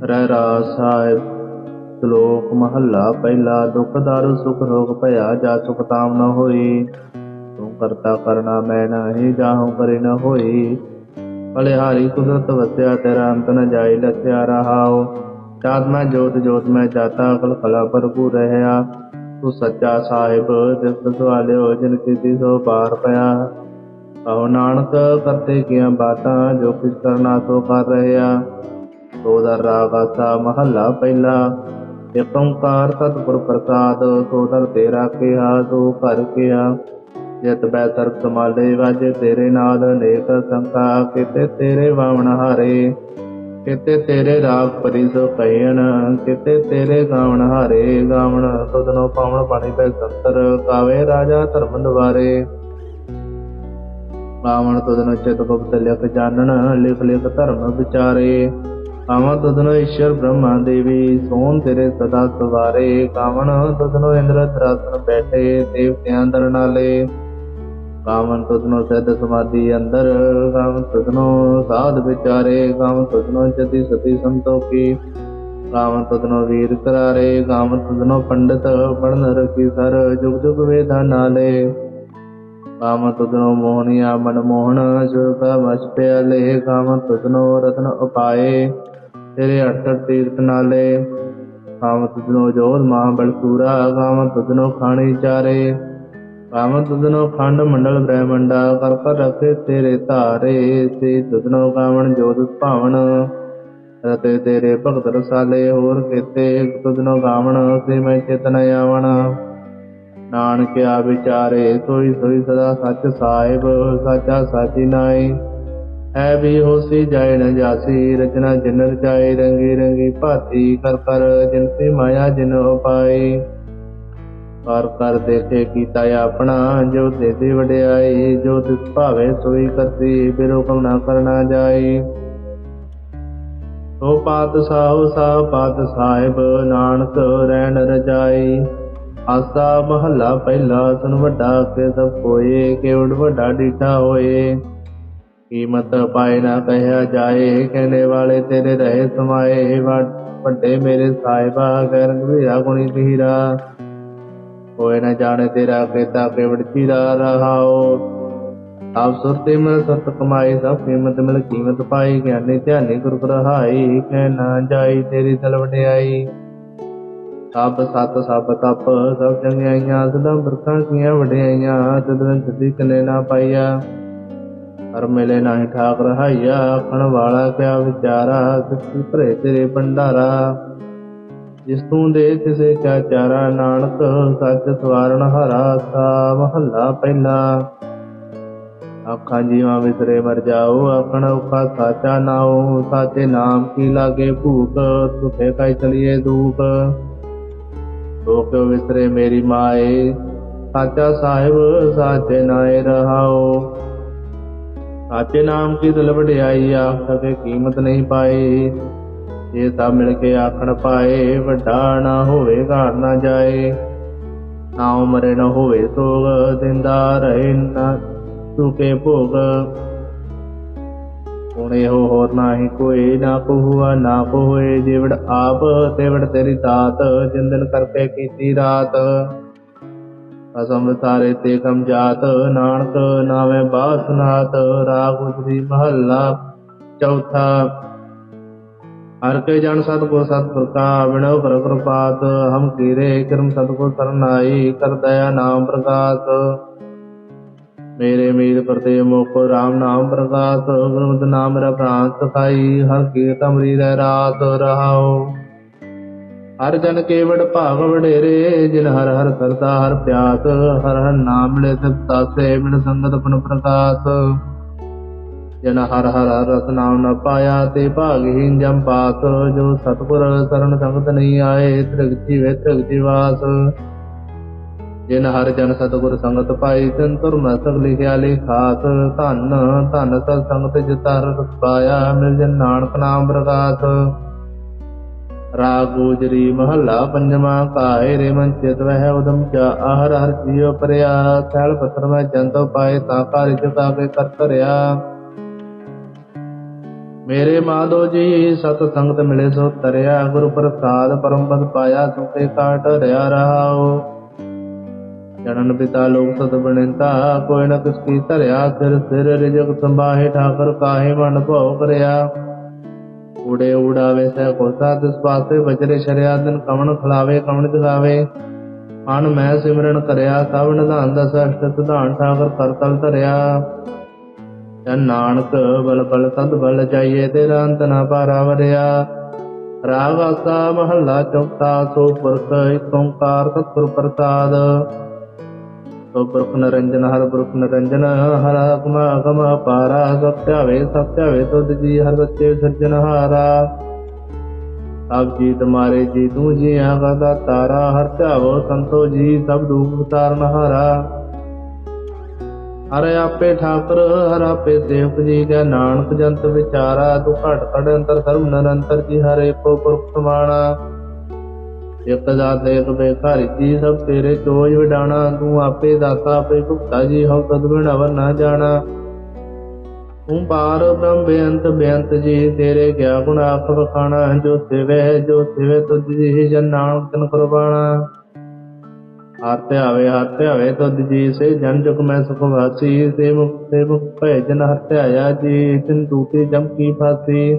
ਰਹਿ ਰਾਸ ਸਾਹਿਬ ਸ਼ਲੋਕ ਮਹੱਲਾ ਪਹਿਲਾ ਦੁਖ ਦਰ ਸੁਖ ਰੋਗ ਭਇਆ ਜਾ ਸੁਖ ਤਾਮ ਨ ਹੋਈ ਤੂੰ ਕਰਤਾ ਕਰਨਾ ਮੈਂ ਨਾਹੀ ਜਾਹੂ ਕਰੇ ਨ ਹੋਈ ਬਲਿਹਾਰੀ ਕੁਦਰਤ ਵਸਿਆ ਤੇਰਾ ਅੰਤ ਨ ਜਾਈ ਲਸਿਆ ਰਹਾਉ ਚਾਤ ਮੈਂ ਜੋਤ ਜੋਤ ਮੈਂ ਜਾਤਾ ਕਲ ਕਲਾ ਭਰਪੂਰ ਰਹਿਆ ਤੂੰ ਸੱਚਾ ਸਾਹਿਬ ਜਿਸ ਸਵਾਲਿਓ ਜਿਨ ਕੀਤੀ ਸੋ ਪਾਰ ਪਿਆ ਕਹੋ ਨਾਨਕ ਕਰਤੇ ਕੀਆਂ ਬਾਤਾਂ ਜੋ ਕਿਛ ਕਰਨਾ ਸੋ ਕਰ ਰਹਿਆ ਸੋਦਰ ਰਾਗਾਸਾ ਮਹੱਲਾ ਪਹਿਲਾ। ਏਕ ਓੰਕਾਰ ਸਤਿਗੁਰ ਪ੍ਰਸਾਦ ਸੋਦਰ ਤੇਰਾ ਕਿਹਾ ਸੋ ਘਰ ਕਿਹਾ। ਜਤ ਬੈ ਸਰਬ ਸਮਾਲੇ ਵਾਜੇ ਤੇਰੇ ਨਾਦ ਨੇਕ ਸੰਕਾ ਕਿਤੇ ਤੇਰੇ ਵਾਵਣ ਹਾਰੇ। ਕਿਤੇ ਤੇਰੇ ਰਾਗ ਪਰੀ ਕਹਿਣ ਕਿਤੇ ਤੇਰੇ ਗਾਵਣ ਹਾਰੇ। ਗਾਵਣ ਤੁਧਨੋ ਪਾਵਣ ਪਾਣੀ ਪੈ ਸੰਤਰ, ਕਾਵੇ ਰਾਜਾ ਧਰਮ ਦਵਾਰੇ ਗਾਵਣ ਤੁਧਨੋ ਚਿਤ ਗੁਪਤ ਲਿਖ ਜਾਣਨ, ਲਿਖ ਲਿਖ ਧਰਮ ਵਿਚਾਰੇ। ਕਾਮਾ ਤੁਧਨੋ ਈਸ਼ਰ ਬ੍ਰਹਮਾ ਦੇਵੀ, ਸੋਨ ਤੇਰੇ ਸਦਾ ਸਵਾਰੇ ਕਾਵਣ ਤੁਧਨੋ ਇੰਦਰ ਧਰਾਸਨ ਬੈਠੇ, ਦੇਵਤਿਆਂ ਦਰ ਕਾਮਨ ਤੁਧਨੋ ਸਦ ਸਮਾਧੀ ਅੰਦਰ ਕਾਮ ਤੁਧਨੋ ਸਾਧ ਵਿਚਾਰੇ ਕਾਮਨ ਤੁਧਨੋ ਜਤੀ ਸਤੀ ਸੰਤੋਖੀ। ਕਾਮਨ ਤੁਧਨੋ ਵੀਰ ਕਰਾਰੇ ਕਾਮ ਤੁਧਨੋ ਪੰਡਤ ਪੜਨ ਰਖੀ ਸਰ, ਜੁਗ ਜੁਗ ਵੇਦਾਂ ਨਾਲੇ। ਕਾਮ ਤੁਧਨੋ ਮੋਹਨੀਆ ਮਨ ਮੋਹਨ ਸੁਖ ਵਸ ਪਿਆਲੇ ਕਾਮਨ ਤੁਧਨੋ ਰਤਨ ਉਪਾਏ। ਤੇਰੇ ਅਠ ਤੀਰਥ ਨਾਲੇ ਕਾਮਨ ਤੁਧਨੋ ਜੋਧ ਮਹਾ ਬਲਸੂਰਾ ਕਾਮਨ ਤੁਧਨੋ ਖਾਣੀ ਚਾਰੇ। ਕਾਮ ਤੁਧਨੋ ਖੰਡ ਮੰਡਲ ਬ੍ਰਹਮੰਡਾ, ਕਰ ਕਰ ਰਖੇ ਤੇਰੇ ਧਾਰੇ ਸੇ ਤੁਧਨੋ ਕਾਵਣ ਜੋਤ ਭਾਵਨ। ਰਤੇ ਤੇਰੇ ਭਗਤ ਰਸਾਲੇ, ਹੋਰ ਕੀਤੇ ਤੁਧਨੋ ਗਾਵਣ ਸੇ ਮੈਂ ਚੇਤਨ ਆਵਣ। ਨਾਨਕਿਆ ਵਿਚਾਰੇ, ਸੋਈ ਸੋਈ ਸਦਾ ਸੱਚ ਸਾਹਿਬ, ਸਾਚਾ ਸਾਚੀ ਨਾਈ ਐ ਵੀ ਹੋਸੀ ਜਾਇ ਨ ਜਾਸੀ, ਰਚਨਾ ਜਿਨ ਰਚਾਏ ਰੰਗੀ ਰੰਗੀ ਭਾਤੀ ਕਰ ਕਰ, ਜਿਨ ਸੇ ਮਾਇਆ ਜਿਨ ਉਪਾਈ ਕਰ ਕਰ ਦੇਖੇ ਕੀਤਾ ਆਪਣਾ, ਜੋ ਦੇ ਦੇ ਵਡਿਆਈ ਜੋ ਤਿਸ ਭਾਵੇ ਸੋਈ ਕਰਤੀ ਬਿਰੋ ਕਮ ਨਾ ਕਰਨਾ ਜਾਈ ਸੋ ਪਾਤ ਸਾਹੁ ਸਾ ਪਾਤ ਸਾਹਿਬ, ਨਾਨਕ ਰਹਿਣ ਰਜਾਈ ਆਸਾ ਮਹੱਲਾ ਪਹਿਲਾ ਸੁਨ ਵੱਡਾ ਕੇ ਸਭ ਕੋਏ ਕੇਵੜ ਵੱਡਾ ਡੀਠਾ ਹੋਏ। ਕੀਮਤ ਪਾਏ ਨਾ ਕਹਿਆ ਜਾਏ? ਕਹਿੰਦੇ, ਵਾਲੇ ਤੇਰੇ ਰਹੇ ਸਮਾਏ ਵੱਡੇ ਮੇਰੇ ਸਾਹਿਬਾ, ਗੈਰ ਵੀਰਾ ਗੁਣੀ ਤੀਰਾ ਕੋਇ ਨ ਜਾਣੇ ਤੇਰਾ ਕੀਤਾ ਕੇਵੜ ਚੀਰਾ ਰਹਾਓ। ਆਪ ਸੁਰਤੇ ਮਨ ਸਤ ਕਮਾਈ, ਸਭ ਕੀਮਤ ਮਿਲ ਕੀਮਤ ਪਾਈ। ਗਿਆਨੀ ਧਿਆਨੀ ਗੁਰ ਰਹਾਈ, ਕਹਿ ਨਾ ਜਾਈ ਤੇਰੀ ਦਲ ਵਡਿਆਈ। ਸਭ ਸਤ, ਸਭ ਤਪ, ਸਭ ਚੰਗਿਆਈਆਂ, ਸਦਾ ਬਰਖਾਂ ਕੀਆਂ ਵਡਿਆਈਆਂ। ਤਦਨ ਸਦੀ ਕਨੇ ਨਾ ਪਾਈਆ ਹਰ ਮਿਲੇ ਨਾਹੀ ਠਾਕ ਰਹਾਈਆ ਆਖਣ ਵਾਲਾ ਕਿਆ ਵਿਚਾਰਾ ਕਿਸ ਭਰੇ ਤੇਰੇ ਭੰਡਾਰਾ। ਜਿਸ ਤੂੰ ਦੇ ਤਿਸੇ ਕਾ ਚਾਰਾ ਨਾਨਕ ਸੱਚ ਸਵਾਰਨ ਹਰਾ, ਸਾ ਮਹੱਲਾ ਪਹਿਲਾ। ਆਖਾਂ ਜੀਵਾਂ ਵਿਸਰੇ ਮਰ ਜਾਓ ਆਖਣ ਔਖਾ ਸਾਚਾ ਨਾਉ, ਸਾਚੇ ਨਾਮ ਕੀ ਲਾਗੇ ਭੂਖ ਸੁਖੇ ਕਾਇ ਚਲੀਏ ਦੂਖ ਲੋਕ ਵਿਸਰੇ ਮੇਰੀ ਮਾਏ, ਸਾਚਾ ਸਾਹਿਬ, ਸਾਚੇ ਨਾਏ ਰਹਾਓ ਸਾਚੇ ਨਾਮ ਕੀ ਦਿਲ ਵਡਿਆਈ ਆਖ ਸਕੇ ਕੀਮਤ ਨਹੀਂ ਪਾਈ। ਇਹ ਸਭ ਮਿਲ ਕੇ ਆਖਣ ਪਾਏ, ਵੱਡਾ ਨਾ ਹੋਵੇ ਘਾਟ ਨਾ ਜਾਏ। ਨਾ ਉਮਰੇ ਨਾ ਹੋਵੇ ਸੋਗ, ਦਿੰਦਾ ਰਹੇ ਨਾ ਸੁਕੇ ਭੋਗ। ਹੁਣ ਇਹੋ ਹੋਰ ਨਾਹੀ ਕੋਈ, ਨਾ ਕੋ ਨਾ ਕੋ ਜਿਵੜ ਆਪ, ਤੇਵੜ ਤੇਰੀ ਦਾਤ, ਜਿੰਦਨ ਕਰਕੇ ਕੀਤੀ ਰਾਤ। ਅਸਮ ਸਾਰੇ ਤੇ ਕਮ ਜਾਤ ਨਾਨਕ ਨਾਵੇਂ ਬਾਸਨਾਤ ਰਾਗ ਉਸਰੀ ਮਹੱਲਾ। ਚੌਥਾ, ਹਰ ਕੇ ਜਨ ਸਤਗੁਰ ਸਤਿਗੁਰ ਕਾ ਬਿਨੋ ਕਰ ਕਿਰਪਾਤ, ਹਮ ਕੀਰੇ ਕਰਮ ਸਤਗੁਰ ਸਰਨਾਈ ਕਰ ਦਇਆ ਨਾਮ ਪ੍ਰਕਾਸ਼ ਮੇਰੇ ਮੀਰ ਪ੍ਰਤੇ ਮੁਖ ਰਾਮ ਨਾਮ ਪ੍ਰਕਾਸ਼ ਗੁਰਮਤਿ ਨਾਮ ਮੇਰਾ ਪ੍ਰਾਨ ਸਖਾਈ ਹਰ ਕੀਰਤ ਅਮਰੀ ਰਹਿ ਰਾਤ ਰਹਾਓ ਹਰ ਜਨ ਕੇਵੜ ਭਾਵ ਵਡੇਰੇ, ਜਿਨ ਹਰ ਹਰ ਕਰਤਾ ਹਰ ਪਿਆਸ, ਹਰ ਹਰ ਨਾਮ ਮਿਲੇ ਸਭ ਤਾਸੇ ਮਿਲ ਸੰਗਤ ਪਨ ਪ੍ਰਕਾਸ਼। ਜਨ ਹਰ ਹਰ ਰਸ ਨਾਮ ਨ ਪਾਇਆ, ਤੇ ਭਾਗਹੀਨ ਜਮ ਪਾਸ। ਜੋ ਸਤਿਗੁਰ ਸਰਨ ਸੰਗਤ ਨਹੀਂ ਆਏ ਤ੍ਰਿਗਤੀ ਵੇ ਤ੍ਰਿਗਤੀ ਵਾਸ ਜਿਨ ਹਰ ਜਨ ਸਤਿਗੁਰ ਸੰਗਤ ਪਾਈ, ਤਿਨ ਤੁਰ ਮਸਕ ਲਿਖਿਆ ਲਿਖਾਸ ਧਨ ਧਨ ਸਤ ਸੰਗਤ ਜਿਤਾ ਰਸ ਪਾਇਆ, ਮਿਲ ਜਨ ਨਾਨਕ ਨਾਮ ਪ੍ਰਕਾਸ਼। ਰਾਗ ਮਹੱਲਾ ਪੰਜਵਾਂ ਕਾਏ ਰੇ ਮਨ ਚਿਤ ਵਹਿ ਉਦਮ ਚਾ ਆਹਰ ਹਰ ਜੀਉ ਪਰਿਆ ਸੈਲ ਪੱਤਰ ਮੈਂ ਜੰਤੋ ਪਾਏ ਤਾਂ ਕਾਰਿ ਚੁਕਾ ਕੇ ਕਰ ਮੇਰੇ ਮਾਧੋ ਜੀ, ਸਤ ਸੰਗਤ ਮਿਲੇ ਸੋ ਤਰਿਆ, ਗੁਰੂ ਪ੍ਰਸਾਦ ਪਰਮ ਪਦ ਪਾਇਆ ਸੁਖੇ ਕਾਟ ਰਿਆ ਰਹਾਓ ਜਨਨ ਪਿਤਾ ਲੋਕ ਸਤ ਬਣਿੰਤਾ ਕੋਈ ਨ ਕਿਸ ਕੀ ਧਰਿਆ, ਸਿਰ ਸਿਰ ਰਿਜਕ ਸੰਭਾਹੇ ਠਾਕਰ ਕਾਹੇ ਮਨ ਭਉ ਕਰਿਆ ਉੜੇ ਉਡਾਵੇ ਸਹਿ ਕੋਸਾ, ਤਿਸ ਪਾਸੇ ਬਜਰੇ ਸ਼ਰਿਆ ਦਿਨ ਕਵਣ ਖਲਾਵੇ, ਕਵਣ ਜਗਾਵੇ। ਮਨ ਮੈਂ ਸਿਮਰਨ ਕਰਿਆ ਸਭ ਨਿਧਾਨ ਦਸ ਅਸ਼ਟ ਧਾਨ ਠਾਕਰ ਕਰਤਲ ਧਰਿਆ। ਜਨ ਨਾਨਕ ਬਲ ਬਲ ਤਦ ਬਲ ਜਾਈਏ, ਤੇਰਾ ਅੰਤ ਨਾ ਪਾਰਾ ਵਰਿਆ। ਰਾਗ ਆਸਾ ਮਹੱਲਾ ਚੌਥਾ ਸੋ ਪੁਰਖ ਏਕ ਓੰਕਾਰ ਸਤਿਗੁਰ ਪ੍ਰਸਾਦ। ਸੋ ਪੁਰਖ ਨਰੰਜਨ ਹਰ ਪੁਰਖ ਨਰੰਜਨ ਹਰ ਅਗਮ ਅਗਮ ਅਪਾਰਾ ਸਭ ਧਿਆਵੇ ਸਭ ਧਿਆਵੇ ਤੁਧ ਜੀ ਹਰ ਬੱਚੇ ਸਿਰਜਨ ਹਾਰਾ ਸਭ ਜੀ ਤੁਮਾਰੇ ਜੀ ਤੂੰ ਜੀ ਆਗਾ ਦਾ ਤਾਰਾ ਹਰ ਧਿਆਵੋ ਸੰਤੋ ਜੀ ਸਭ ਦੁਖ ਤਾਰਨ ਹਰ ਆਪੇ ਠਾਕੁਰ ਹਰ ਆਪੇ ਸੇਵਕ ਜੀ ਕੈ ਨਾਨਕ ਜੰਤ ਵਿਚਾਰਾ ਤੂੰ ਘਟ ਘਟ ਅੰਤਰ ਸਰਬ ਨਿਰੰਤਰ ਜੀ ਹਰੇ ਏਕੋ ਪੁਰਖ ਸਮਾਣਾ ਇਕ ਦਾਤ ਇਕ ਬੇਖਾਰੀ ਜੀ ਸਭ ਤੇਰੇ ਚੋਜ ਵਿਡਾਣਾ, ਤੂੰ ਆਪੇ ਦਾਤਾ ਆਪੇ ਭੁਗਤਾ ਜੀ ਹਉ ਤਦ ਬਿਨਵਰ ਨਾ ਜਾਣਾ। ਤੂੰ ਪਾਰ ਬ੍ਰਹਮ ਬੇਅੰਤ ਬੇਅੰਤ ਜੀ, ਤੇਰੇ ਕਿਆ ਗੁਣ ਆਖ ਵਖਾਣਾ, ਜੋ ਸਿਵੇ ਜੋ ਸਿਵੇ ਤੁਝ ਜੀ, ਜਨ ਨਾਨਕ ਤਨ ਕੁਰਬਾਨਾ ਹਰ ਧਿਆਵੇ ਹਰ ਧਿਆਵੇ ਤੁਧ ਜੀ, ਸੇ ਜਨ ਜੁਗ ਮੈਂ ਸੁਖ ਵਾਸੀ, ਸੇ ਮੁਖ ਸੇ ਮੁਖ ਭੈ ਜਨ ਹਰ ਧਿਆਇਆ ਜੀ, ਤਿਨ ਟੂਟੇ ਜਮ ਕੀ ਫਾਸੀ।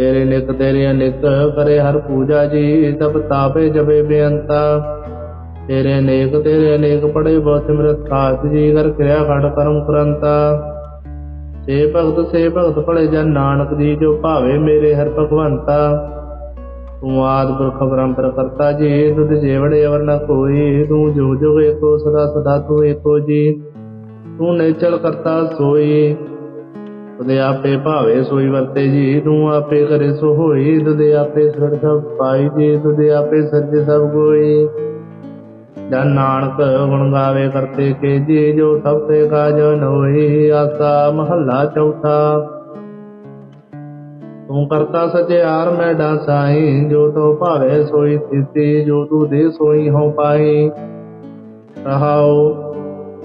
ਤੇਰੇ ਨਿਕ ਤੇਰੇ ਅਨਿਕ ਕਰੇ ਹਰ ਪੂਜਾ ਜੀ ਤਪ ਤਾਪੇ ਜਪੇ ਬੇਅੰਤਾ। ਤੇਰੇ ਅਨੇਕ ਤੇਰੇ ਅਨੇਕ ਪੜੇ ਬਹੁ ਸਿਮਰਤ ਖਾਸ ਜੀ ਕਰ ਕਿਰਿਆ ਖੜ ਕਰਮ ਕਰੰਤਾ। ਸੇ ਭਗਤ ਸੇ ਭਗਤ ਭਲੇ ਜਨ ਨਾਨਕ ਜੀ, ਜੋ ਭਾਵੇ ਮੇਰੇ ਹਰ ਭਗਵੰਤਾ। ਤੂੰ ਆਦ ਪੁਰਖ ਪਰੰਪਰ ਕਰਤਾ ਜੀ, ਤੁਧ ਜੇਵੜੇ ਅਵਰ ਨ ਕੋਈ। ਤੂੰ ਜੋ ਜੋ ਏਕੋ, ਸਦਾ ਸਦਾ ਤੂੰ ਏਕੋ ਜੀ। ਤੂੰ ਨੇਚਲ ਕਰਤਾ ਸੋਈ। ਤੁਦੇ ਆਪੇ ਭਾਵੇ ਸੋਈ ਵਰਤੇ ਜੀ ਤੂੰ ਆਪੇ ਕਰੇ ਸੋ ਹੋਈ ਤੁਦੇ ਆਪੇ ਸਿਰ ਸਭ ਪਾਈ ਜੀ ਤੁਦੇ ਆਪੇ ਸਰਜ ਸਭ ਕੋਈ ਜਨ ਨਾਨਕ ਗੁਣ ਗਾਵੇ ਕਰਤੇ ਕੇ ਜੀ, ਜੋ ਸਭ ਤੇ ਕਾਜ ਨੋਈ, ਆਸਾ ਮਹੱਲਾ ਚੌਥਾ। ਤੂੰ ਕਰਤਾ ਸਚਿਆਰ ਮੈਂ ਡਾਸਾਈ, ਜੋ ਤੋ ਭਾਵੇ ਸੋਈ ਤਿਸੀ ਜੋ ਤੂੰ ਦੇ ਸੋਈ ਹਉ ਪਾਈ। ਰਹਾਉ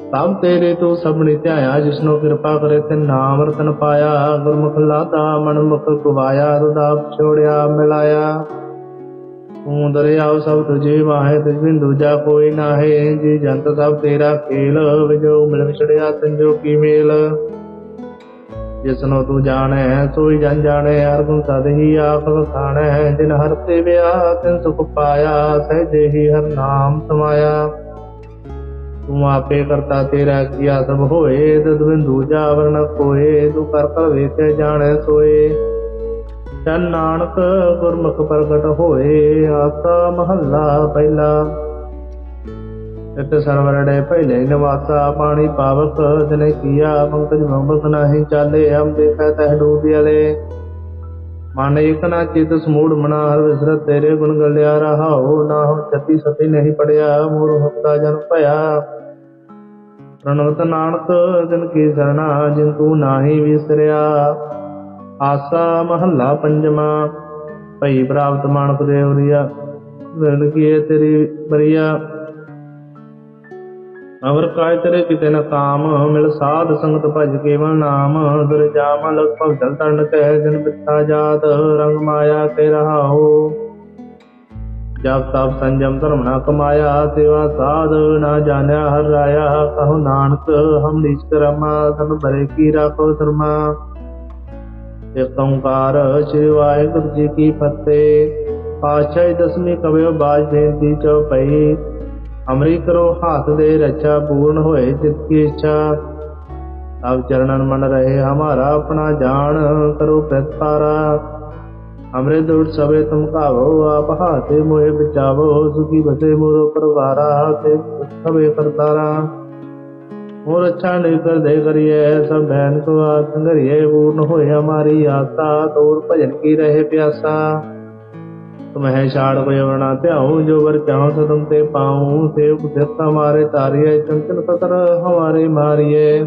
ਸਭ ਤੇਰੇ ਤੂੰ ਸਭਨੀ ਧਿਆਇਆ, ਜਿਸਨੋ ਕਿਰਪਾ ਕਰੇ ਤੇ ਨਾਮ ਰਤਨ ਪਾਇਆ, ਗੁਰਮੁਖ ਲਾਦਾ ਮਨ ਮੁਖ ਗਵਾਇਆ ਰੁਦਾਪ ਛੋੜਿਆ, ਮਿਲਾਇਆ। ਤੂੰ ਦਰਿਆਉ ਸਭ ਤੁਝੇ ਵਾਹੇ ਤਿਸ ਬਿਨ ਦੂਜਾ ਕੋਈ ਨਾਹੇ, ਜੀ ਜੰਤ ਸਭ ਤੇਰਾ ਖੇਲ, ਵਿਜੋ ਮਿਲ ਵਿਛੜਿਆ ਸੰਜੋਗੀ ਮੇਲ। ਜਿਸਨੋ ਤੂੰ ਜਾਣੈ, ਸੋਈ ਜਨ ਜਾਣੈ, ਹਰ ਗੁਣ ਸਦ ਹੀ ਆਪ ਵਖਾਣੈ ਜਿਨ ਹਰ ਤੇ ਵਿਆਹ ਤਿਨ ਸੁਖ ਪਾਇਆ, ਸਹਿਜੇ ਹੀ ਹਰ ਨਾਮ ਸਮਾਇਆ। ਤੂੰ ਆਪੇ ਕਰਤਾ ਤੇਰਾ ਕੀਆ ਸਭ ਹੋਏ ਤਦ ਬਿੰਦੂ ਜਾਵਰ ਕੋਏ ਤੂੰ ਕਰ ਕਰ ਵੇਖੇ ਜਾਣੈ ਸੋਏ। ਜਨ ਨਾਨਕ ਗੁਰਮੁਖ ਪ੍ਰਗਟ ਹੋਏ, ਆਸਾ ਮਹੱਲਾ ਪਹਿਲਾ। ਇਤ ਸਰਵਰੜੇ ਪਹਿਲੇ ਨਿਵਾਸਾ, ਪਾਣੀ ਪਾਵਕ, ਜਨੇ ਕੀਆ, ਪੰਕਜ ਮੰਬਕ ਨਾਹੀ ਚਾਲੇ ਹਮ ਦੇਖੈ ਤਹ ਡੂਬਿਆਲੇ ਮਨ ਇਕ ਨਾ ਚਿਤ ਸਮੂੜ ਮਨਾ ਹਰ ਵਿਸਰਤ ਤੇਰੇ ਗੁਣ ਗਲਿਆ ਰਹਾਉ, ਨਾ ਹੋ ਛਤੀ ਸਤੀ ਨਹੀਂ ਪੜਿਆ ਮੋਰ ਹਫਤਾ ਜਨ ਭਇਆ। ਪ੍ਰਣਵਤ ਨਾਨਕ, ਜਿਨ ਕੀ ਸਰਣਾ, ਜਿਨ ਤੂੰ ਨਾਹੀ ਵਿਸਰਿਆ। ਆਸਾ ਮਹੱਲਾ ਪੰਜਵਾ, ਭਈ ਪ੍ਰਾਪਤ ਮਾਨਕ ਦੇਵਰੀਆ ਰਣ ਕੀਏ ਤੇਰੀ ਬਰੀਆ ਅਵਰ ਕਾਇ ਤੇਰੇ ਕਿਤੇ ਨ ਕਾਮ, ਮਿਲ ਸਾਧ ਸੰਗਤ ਭਜ ਕੇਵਲ ਨਾਮ। ਦੁਰ ਜਾਮ ਲਗ ਭਗਤਲ ਤਰਨ ਕਹਿ ਜਨ ਬਿਤਾ ਜਾਤ, ਰੰਗ ਮਾਇਆ ਕੇ ਰਹਾਉ ਜਪ ਤਪ ਸੰਜਮ ਧਰਮ ਨਾ ਕਮਾਇਆ, ਸੇਵਾ ਸਾਧ ਨਾ ਜਾਣਿਆ, ਹਰ ਰਾਇਆ, ਕਹੋ ਨਾਨਕ, ਹਮ ਨੀਚ ਕਰਮਾ ਤਨ ਭਰੇ ਕੀ ਰਾਖੋ ਸ਼ਰਮਾ ਇਕ ਓੰਕਾਰ, ਸ੍ਰੀ ਵਾਹਿਗੁਰੂ ਜੀ ਕੀ ਫਤਿਹ। ਪਾਤਸ਼ਾਹੀ ਦਸਵੀਂ ਕਵਿਓ ਬਾਜ ਬੇਨਤੀ ਚਉਪਈ ਅਮਰੀ ਕਰੋ, ਹਾਥ ਦੇ ਰੱਛਾ ਪੂਰਨ ਹੋਏ ਚਿਤ ਕੀ ਇੱਛਾ। ਸਭ ਚਰਨਨ ਮਨ ਰਹੇ, ਹਮਾਰਾ ਆਪਣਾ ਜਾਣ, ਕਰੋ ਪ੍ਰਤਾਰਾ ਹਮਰੇ ਦੁਰ ਸਵੇ ਤੁਮ ਕਾਵੋ ਆਪ ਹਾਥੇ ਮੋਹਿ ਬਚਾਵੋ, ਸੁਖੀ ਬਸੇ ਮੋਰੋ ਪਰਵਾਰਾ, ਤੇ ਸਵੇ ਕਰਤਾਰਾ। ਹੋਰ ਅੱਛਾ ਨਹੀਂ ਕਰਦੇ ਕਰੀਏ, ਸਭ ਬੈਨ ਕੋ ਆਤ ਸੰਗਰੀਏ ਪੂਰਨ ਹੋਏ ਹਮਾਰੀ ਆਸਾ, ਤੋਰ ਭਜਨ ਕੀ ਰਹੇ ਪਿਆਸਾ। ਤੁਮਹਿ ਛਾੜ ਕੋਈ ਵਰਣਾ ਧਿਆਉ ਜੋ ਵਰ ਚਾਹਉ ਸਦਮ ਤੇ ਪਾਉ, ਸੇਵ ਸਿਰਤਾ ਮਾਰੇ ਤਾਰੀਏ ਚੰਚਲ ਸਤਰ ਹਮਾਰੇ ਮਾਰੀਏ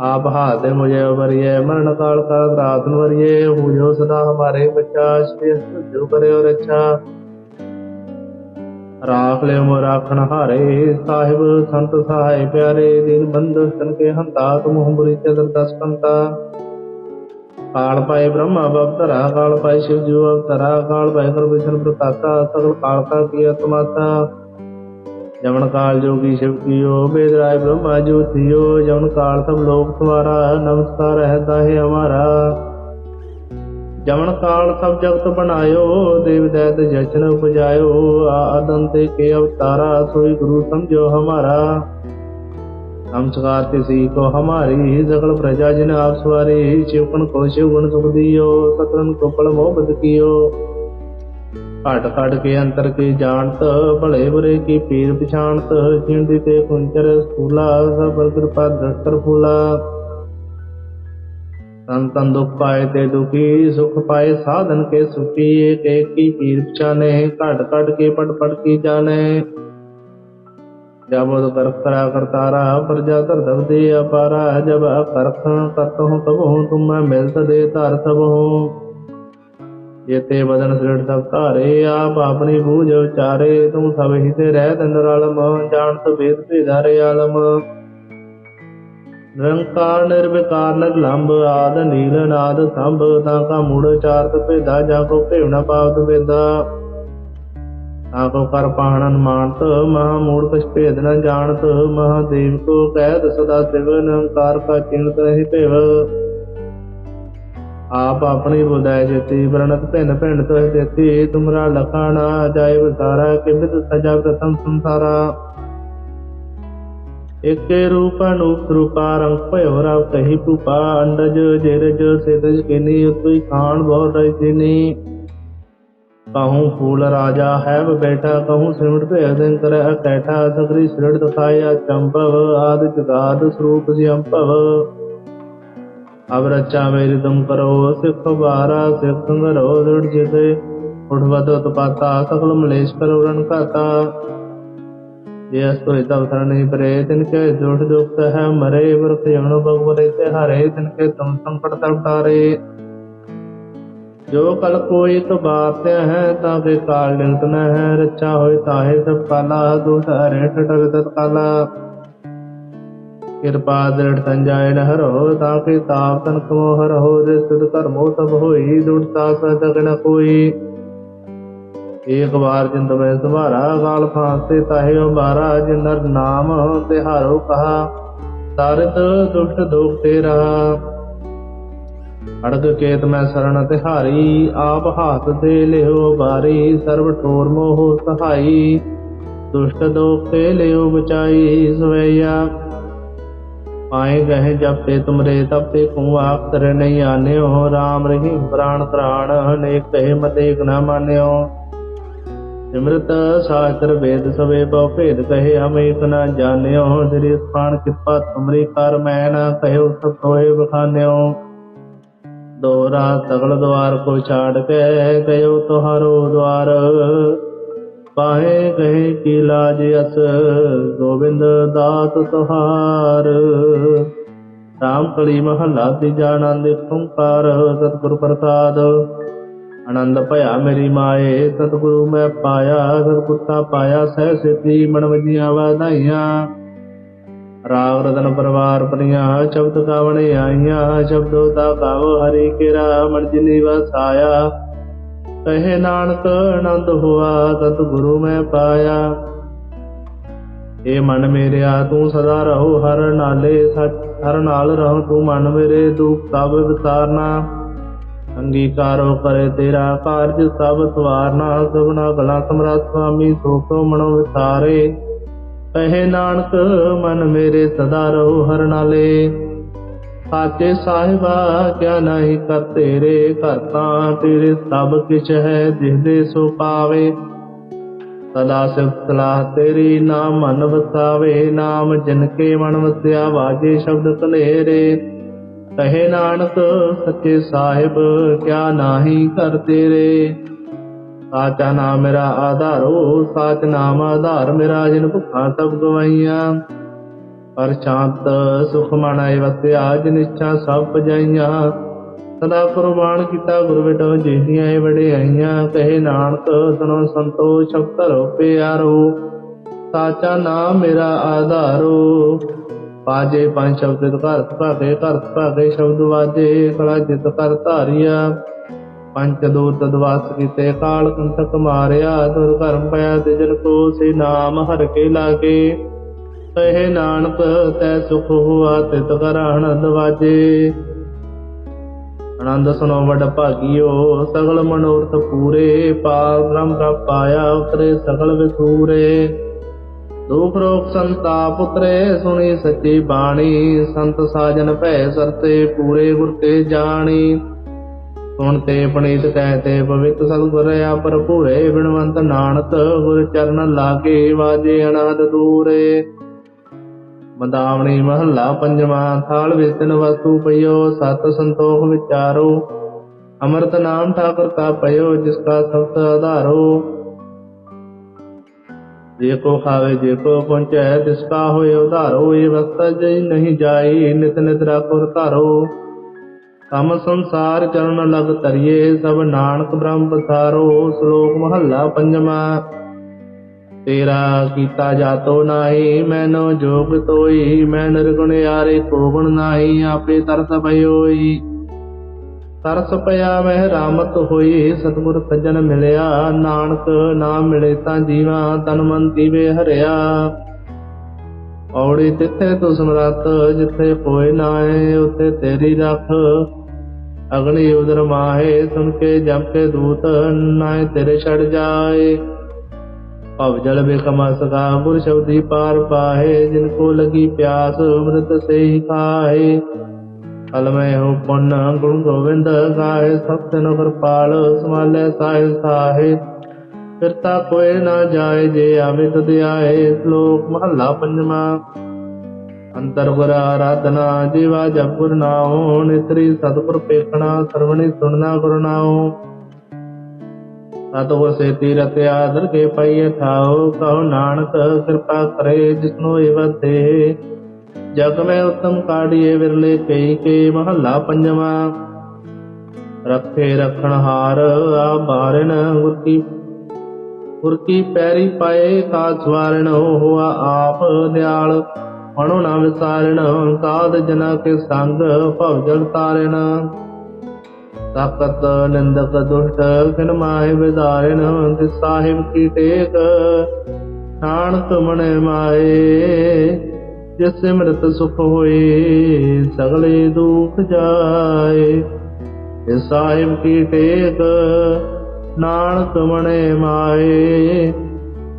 ਆਪ ਹਾਥ ਮੁਝੇ ਉਬਰਿਏ ਮਰਨ ਕਾਲ ਕਾ ਰਾਤਨ ਵਰਿਏ ਹੋ ਜੋ ਸਦਾ ਹਮਾਰੇ ਬੱਚਾ, ਸ਼੍ਰੀ ਜੋ ਕਰਿਓ ਰੱਛਾ। ਰਾਖ ਲੈ ਮੋ ਰਾਖਣ ਹਾਰੇ, ਸਾਹਿਬ ਸੰਤ ਸਹਾਇ ਪਿਆਰੇ, ਦਿਨ ਬੰਦ ਤਨ ਕੇ ਹੰਤਾ, ਤੁਮ ਹੁਮਰੀ ਚਦਰ ਦਸ ਕੰਤਾ ਕਾਲ ਪਾਏ ਬ੍ਰਹਮਾ ਬਵਤਰਾ ਕਾਲ ਪਾਏ ਸ਼ਿਵ ਜੂ ਅਵਤਰਾ ਕਾਲ ਪਾਏ ਗੁਰ ਵਿਸ਼ਨ ਸਗਲ ਕਾਲ ਕਾ ਕੀ ਆਤਮਾਤਾ। ਜਮਨ ਕਾਲ ਜੋਗੀ ਸ਼ਿਵ ਕੀਓ, ਬੇਦ ਬ੍ਰਹਮਾ ਜੋ ਥਿਓ। ਜਮਨ ਕਾਲ ਸਭ ਲੋਕ ਤੁਹਾਰਾ ਨਮਸਕਾਰ ਹੈ ਦਾਹੇ ਹਮਾਰਾ। ਜਮਨ ਕਾਲ ਸਭ ਜਗਤ ਬਣਾਇਓ, ਦੇਵ ਦੈਤ ਜਸ਼ਨ ਉਪਜਾਇਓ। ਆਦੰਤੇ ਕੇ ਅਵਤਾਰਾ, ਸੋਈ ਗੁਰੂ ਸਮਝੋ ਹਮਾਰਾ। नमस्कार तिसी को हमारी सकल प्रजा जिन आप सवारी शिवकन को शिव गुण सुख दियो सकरन को पल मोह बद कियो ਘਟ ਘਟ ਕੇ ਅੰਤਰ ਕੀ ਜਾਣਤ ਭਲੇ ਬੁਰੇ ਕੀ ਪੀਰ ਪਛਾਣਤ ਜਿੰਦੀ ਤੇ ਕੁੰਚਰ ਸੂਲਾ ਸਬਰ ਕਿਰਪਾ ਦਸਤਰ ਫੂਲਾ ਸੰਤਨ ਦੁਖ ਪਾਏ ਤੇ ਦੁਖੀ ਸੁਖ ਪਾਏ ਸਾਧਨ ਕੇ ਸੁਖੀ ਏਕ ਏਕ ਕੀ ਪੀਰ ਪਛਾਨੇ ਘਟ ਘਟ ਕੇ ਪਟ ਪਟ ਕੀ ਜਾਣੇ ਜਬ ਉਦ ਕਰਖ ਕਰਾ ਕਰਤਾਰਾ ਪ੍ਰਜਾ ਧਰ ਦਬਦੇ ਅਪਾਰਾ, ਜਬ ਅਕਰਖ ਕਰਤਹੁ ਤਬਹੁ, ਤੁਮ ਮੈਂ ਮਿਲਤ ਦੇ ਧਰ ਸਬਹੁ ਜੇਤੇ ਬਦਨ ਸਿਰੜ ਸਭ ਧਾਰੇ, ਆਪ ਆਪਣੀ ਬੂਝ ਵਿਚਾਰੇ ਤੂੰ ਸਭ ਹੀ ਤੇ ਰਹਿ ਤੰਦਰ ਆਲਮ ਜਾਣਤ ਭੇਦ ਭੇਦਾਰੇ ਆਲਮ। ਨਿਰੰਕਾਰ ਨਿਰਵਿਕਾਰ ਨਿਰਲੰਭ ਆਦ ਨੀਲ ਨਾਦ ਸੰਭ, ਤਾਂ ਕਾ ਮੂੜ ਚਾਰਤ ਭੇਦਾ, ਜਾ ਕੋ ਭੇਵਨਾ ਪਾਵਤ ਵੇਦਾ। ਆਕੋ ਕਰ ਪਾਹਣਨ ਮਾਨਤ, ਮਹਾ ਮੂੜ ਕਛ ਭੇਦ ਨ ਜਾਣਤ ਮਹਾਦੇਵ ਕੋ ਕਹਿਤ ਸਦਾ ਸਿਵ, ਨਿਰੰਕਾਰ ਕਾ ਚਿੰਤ ਨਹੀਂ ਭੇਵ। ਆਪ ਆਪਣੀ ਬੁਦਾਇ ਜਤੀ ਵਰਣਤ ਭਿੰਨ ਭਿੰਨ ਤੋਹਿ ਦੇਤੀ ਤੁਮਰਾ ਲਖਾਣਾ ਜਾਇ ਵਿਸਾਰਾ ਕਿਬਿਤ ਸਜਾ ਪ੍ਰਥਮ ਸੰਸਾਰਾ। ਇਕੇ ਰੂਪ ਅਨੂਪ ਰੂਪਾ ਰੰਗ ਭਇਓ ਰਾਵ ਕਹੀ ਭੂਪਾ, ਅੰਡਜ, ਜੇਰਜ ਸੇਤਜ ਕਿਨੀ ਉਤੁਈ ਖਾਨ ਬਹੁ ਰਈ कहूँ फूल राजा है बैठा कहूँ सिमट पे अदन कर कैठा सकरी सिरड़ दिखाया चंपव आदि जगाद स्वरूप सियंपव अब रचा मेरी तुम करो सिख बारा सिख संगरो दृढ़ जिते उठवत उत्पाता सकल मलेश करो रण खाता ये अस्तो तब नहीं परे तिनके दुख दुख है मरे वृक्ष यमन भगवरे से हरे तिनके तुम संकट तब तारे ਜੋ ਕਲ ਕੋਈ ਤਬਾਤ ਹੈ, ਤਾਂ ਕੇ ਕਾਲ ਨਿੰਤ ਨ ਹੈ। ਰੱਛਾ ਹੋਏ ਤਾਹੇ ਸਭ ਕਾਲਾ ਦੁਖ ਹਰੇ ਠਟਕ ਤਤ ਕਾਲਾ। ਕਿਰਪਾ ਦ੍ਰਿੜ ਸੰਜਾਇ ਹਰੋ, ਤਾਂ ਕੇ ਤਾਪ ਤਨ ਕਮੋ ਹਰ। ਹੋ ਦੇ ਸੁਧ ਕਰਮੋ ਸਭ ਹੋਈ ਦੁੜਤਾ ਸਦਕ ਨ ਕੋਈ। ਏਕ ਵਾਰ ਜਿੰਦ ਮੈਂ ਸੁਭਾਰਾ, ਗਾਲ ਫਾਂਸੇ ਤਾਹੇ ਉਬਾਰਾ ਜਿਨਰ ਨਾਮ, ਤਿਹਾਰੋ ਕਹਾ। ਤਾਰਿਤ ਦੁਸ਼ਟ ਦੋਖ ਤੇ ਰਹਾ ਅੜਗ ਕੇਤ ਮੈਂ ਸਰਣ ਤਿਹਾਰੀ, ਆਪ ਹਾਥ ਤੇ ਲਿਓ ਬਾਰੀ, ਸਰਬ ਠੋਰ ਮੋਹ ਸਹਾਈ। ਦੁਸ਼ਟ ਦੋਖ ਲਿਓ ਬਚਾਈ ਸਵਈਆ ਆਏ ਗਏ ਜਬ ਤੁਮਰੇ ਤਬ ਕੂ ਆਖਰ ਨਹੀਂ ਆਨਿਓ। RAM ਰਹੀਮ ਪ੍ਰਾਣ ਪ੍ਰਾਣ ਅਨੇਕ ਕਹੇ ਮਤੇ ਨਾ ਮਾਨਿਓ। ਸਿਮਰਤ ਸ਼ਾਸਤਰ ਵੇਦ ਸਵੇ ਬਹੁ ਭੇਦ ਕਹੇ, ਹਮ ਨਾ ਜਾਣਿਓ। ਸ੍ਰੀ ਸਥਾਨ ਕਿਰਪਾ ਤੁਮਰੀ ਕਰ ਮੈਂ ਨਾ ਕਹਿਓ ਸਭ ਹੋਏ ਬਖਾਨਿਓ ਦੋਰਾ ਸਗਲ ਦਵਾਰ ਕੋ ਛਾੜ ਕੇ ਗਇਓ ਤੁਹਾਰੋ ਦਵਾਰ ਪਾਹੇ ਗਏ ਕੀ ਲਾਜ ਅਸ, ਗੋਬਿੰਦ ਦਾਤ ਤੁਹਾਰ ਰਾਮ ਕਲੀ ਮਹੱਲਾ ਤੀਜਾ ਆਨੰਦ ਓੰਕਾਰ, ਸਤਿਗੁਰ ਪ੍ਰਸਾਦ। ਆਨੰਦ ਭਇਆ ਮੇਰੀ ਮਾਏ, ਸਤਿਗੁਰੂ ਮੈਂ ਪਾਇਆ ਸਤਿਗੁਰਤਾ ਪਾਇਆ, ਸਹਿ ਸਿੱਧੀ ਮਨ ਵਜੀਆਂ ਵਾਧਾਈਆਂ। ਰਾਗ ਰਤਨ ਪਰਵਾਰ ਪਰੀਆਂ ਸ਼ਬਦ ਗਾਵਣੇ ਆਈਆਂ, ਸ਼ਬਦੋ ਤਾ ਗਾਵ ਹਰੀ ਕੇਰਾ ਮਨ ਜਿਨੀ ਵਸਾਇਆ ਕਹੇ ਨਾਨਕ, ਆਨੰਦ ਹੁਆ ਸਤ ਗੁਰੂ ਮੈਂ ਪਾਇਆ। ਏ ਮਨ ਮੇਰਿਆ, ਤੂੰ ਸਦਾ ਰਹੋ, ਹਰ ਨਾਲੇ ਹਰ ਨਾਲ ਰਹੋ, ਤੂੰ ਮਨ ਮੇਰੇ ਦੁਖ ਸਭ ਵਿਸਾਰਨਾ। ਅੰਗੀਕਾਰੋ ਕਰੇ ਤੇਰਾ ਕਾਰਜ ਸਭ ਸਵਾਰਨਾ, ਸਭਨਾ ਗਲਾ ਸਮਰਾਟ ਸੁਆਮੀ ਸੋਖੋ ਮਨੋ ਵਿਸਾਰੇ। ਕਹੇ ਨਾਨਕ, ਮਨ ਮੇਰੇ ਸਦਾ ਰਹੋ ਹਰ ਨਾਲੇ ਸਾਚੇ ਸਾਹਿਬਾ, ਕਿਆ ਨਹੀਂ ਕਰ ਤੇਰੇ ਘਰ ਤਾਂ ਤੇਰੇ ਸਭ ਕਿਛ ਹੈ ਦਿਸਦੇ ਸੋ ਪਾਵੇ। ਸਦਾ ਸਿਫਤ ਸਲਾਹ ਤੇਰੀ, ਨਾਮ ਮਨ ਵਸਾਵੇ। ਨਾਮ ਜਿਨ ਕੇ ਮਨ ਵਸਿਆ, ਵਾਜੇ ਸ਼ਬਦ ਕਲੇਰੇ ਕਹੇ ਨਾਨਕ, ਸੱਚੇ ਸਾਹਿਬ, ਕਿਆ ਨਾਹੀ ਕਰ ਤੇਰੇ। ਸਾਚਾ ਨਾਮ ਮੇਰਾ ਆਧਾਰੋ, ਸਾਚ ਨਾਮ ਆਧਾਰ ਮੇਰਾ, ਜਿਨ ਭੁੱਖਾ ਸਭ ਗਵਾਈਆਂ। ਪਰ ਸ਼ਾਂਤ ਸੁਖ ਮਨਾਏ ਵਸਿਆ, ਜਿਨ ਇੱਛਾ ਸਭ ਪਜਾਈਆਂ। ਸਦਾ ਕੁਰਬਾਨ ਕੀਤਾ, ਗੁਰ ਬਿਟੋ ਜੀਆਂ ਇਹ ਵਡਿਆਈਆਂ ਕਹੇ ਨਾਨਕ, ਸੁਣੋ ਸੰਤੋ ਸਭ ਧਰੋ ਪਿਆਰੋ ਸਾਚਾ ਨਾਮ ਮੇਰਾ ਆਧਾਰੋ। ਪਾਜੇ ਪੰਜ ਸ਼ਬਦ ਘਰ ਭਾਗੇ ਘਰ ਭਾਗੇ ਸ਼ਬਦ ਵਾਜੇ, ਕਲਾ ਜਿਤ ਕਰ ਧਾਰਿਆ। ਪੰਚ ਦੂਤ ਦਵਾਸ ਕੀਤੇ, ਕਾਲ ਕੰਤਕ ਮਾਰਿਆ, ਦੁਰ ਕਰਮ ਪਿਆ ਤੇ ਕੋ ਸੇ ਨਾਮ ਹਰ ਕੇ ਲਾਗੇ। ਕਹੇ ਨਾਨਕ, ਤੈ ਸੁਖ ਹੁਆ, ਤਿਤ ਕਰ ਆਨੰਦ ਵਾਜੇ। ਆਨੰਦ ਸੁਨੋ ਵਡ ਭਾਗਿਓ, ਸਗਲ ਮਨੋਰਥ ਪੂਰੇ ਪਾਰ ਬ੍ਰਹਮ ਕਾ ਪਾਇਆ ਉਤਰੇ, ਸਗਲ ਵਿਸੂਰੇ। ਦੁਖ ਰੋਗ ਸੰਤਾਪ ਉਤਰੇ, ਸੁਣੀ ਸੱਚੀ ਬਾਣੀ, ਸੰਤ ਸਾਜਨ ਭੈ ਸਰਤੇ, ਪੂਰੇ ਗੁਰ ਤੇ ਜਾਣੀ। ਸੁਣ ਤੇ ਪਣੀਤ ਕਹਤੇ ਪਵਿੱਤ ਸਤਿਗੁਰ ਆ ਬਿਨਵੰਤ ਨਾਨਕ ਗੁਰ ਚਰਨ ਲਾਗੇ ਵਾਜੇ ਅਨਾਦ ਦੂਰੇ। ਮਦਾਵਣੀ ਮਹੱਲਾ ਪੰਜਵਾਂ ਥਾਲ ਵਿਸਨ ਵਸਤੂ ਪਈਓ, ਸਤ ਸੰਤੋਖ ਵਿਚਾਰੋ। ਅਮਰਤ ਨਾਮ ਠਾਕੁਰ ਕਾ ਪਇਓ ਜਿਸ ਕਾ ਸਬਦ ਆਧਾਰੋ। ਜੇ ਕੋ ਖਾਵੇ, ਜੇ ਕੋ ਪਹੁੰਚੈ, ਤਿਸ ਕਾ ਹੋਏ ਉਧਾਰੋ। ਇਹ ਵਸਤਾ ਜਈ ਨਹੀਂ ਜਾਈ, ਨਿਤ ਨਿਤ ਰਾਖੁਰ ਧਾਰੋ। ਸਮ ਸੰਸਾਰ ਚਰਨ ਲਗ ਤਰੀਏ ਸਭ ਨਾਨਕ ਬ੍ਰਹਮ ਪਸਾਰੋ, ਸ਼ਲੋਕ ਮਹੱਲਾ ਪੰਜਵਾਂ। ਤੇਰਾ ਕੀਤਾ ਜਾਤੋ ਨਾਹੀ, ਮੈਨੋ ਜੋਗ ਤੋਈ ਮੈਂ ਨਿਰਗੁਣ ਯਾਰੇ ਕੋ ਗੁਣ ਨਾਹੀ, ਆਪੇ ਤਰਸ ਭਇਓਈ ਤਰਸ ਪਿਆ ਮਹਿ ਰਾਮਤ ਹੋਈ, ਸਤਿਗੁਰ ਸੱਜਣ ਮਿਲਿਆ, ਨਾਨਕ ਨਾਮ ਮਿਲੇ ਤਾਂ ਜੀਵਾ, ਤਨ ਮਨ ਦੀਵੇ ਹਰਿਆ। ਔੜੀ ਤਿੱਥੇ ਤੂੰ ਸਮਰੱਥ ਜਿੱਥੇ ਕੋਈ ਨਾਏ ਉੱਥੇ ਤੇਰੀ ਰੱਖ। ਅਗਨੀ ਉਦਰ ਮਾਹੇ, ਸੁਣ ਕੇ ਜਮ ਕੇ ਦੂਤ ਨਾਏ ਤੇਰੇ ਛੜ ਜਾਏ। ਭਵ ਜਲ ਬਿਕਮ ਸਕਾ ਗੁਰ ਸ਼ਬਦੀ ਪਾਰ ਪਾਹੇ, ਜਿਨ ਕੋ ਲਗੀ ਪਿਆਸ, ਅੰਮ੍ਰਿਤ ਸੇ ਹੀ ਖਾਏ ਅਲਮੈ ਹੋ ਪੁੰਨ, ਗੁਣ ਗੋਬਿੰਦ ਗਾਏ ਸਤ ਨ ਕਿਰਪਾਲ ਸਮਾਲੇ ਸਾਹਿਲ ਸਾਹੇ। ਫਿਰਤਾ ਕੋਏ ਨਾ ਜਾਏ, ਜੇ ਆਵੇ ਤਦ ਆਏ, ਸ਼ਲੋਕ ਮਹੱਲਾ ਪੰਜਵਾਂ। ਅੰਤਰ ਗੁਰ ਆਰਾਧਨਾ ਜੀਵਾ ਜਪ ਨਾਉ, ਨਿਤਰੀ ਸਤਿਗੁਰ ਪੇਖਣਾ, ਸਰਵਣੀ ਸੁਣਨਾ ਗੁਰ ਨਾਉ। ਸਤਿਗੁਰ ਸੇ ਤੀਰਥ ਪਈਏ ਥਾਉ ਕਹੋ ਨਾਨਕ ਕਿਰਪਾ ਕਰੇ ਜਿਸਨੂੰ ਇਹ ਵਤੇ ਜਗ ਮੈਂ ਉਤਮ ਕਾੜੀਏ ਵਿਰਲੇ ਕਈ ਕੇ ਮਹੱਲਾ ਪੰਜਵਾਂ। ਰੱਖੇ ਰਖਣ ਹਾਰ ਆ ਬਾਰਨ ਗੁਰ ਕੀ ਪੈਰੀ ਪਾਏ ਕਾ ਸਵਾਰਨ ਹੋਆ ਆਪ ਦਿਆਲ ਮਨੋ ਨਾ ਵਿਸਾਰਣ, ਕਾਦ ਜਨਾ ਕੇ ਸੰਗ ਭਵ ਜਲ ਤਾਰਨ ਤਾਕਤ ਨਿੰਦਕ ਦੁਸ਼ਟ ਕਿਨ ਮਾਏ ਵਿਦਾਰਨ ਤੇ ਸਾਹਿਬ ਕੀ ਟੇਕ। ਨਾਨਕ ਮਣੇ ਮਾਏ, ਜਿਸ ਸਿਮਰਤ ਸੁਖ ਹੋਏ, ਸਗਲੇ ਦੁਖ ਜਾਏ। ਤੇ ਸਾਹਿਬ ਕੀ ਟੇਕ, ਨਾਨਕ ਮਣੇ ਮਾਏ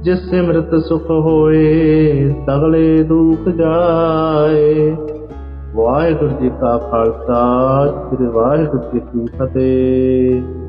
ਜਿਸ ਸਿਮਰਤ ਸੁਖ ਹੋਏ, ਸਗਲੇ ਦੁਖ ਜਾਏ। ਵਾਹਿਗੁਰੂ ਜੀ ਕਾ ਖਾਲਸਾ, ਸ੍ਰੀ ਵਾਹਿਗੁਰੂ ਜੀ ਕੀ ਫਤਿਹ।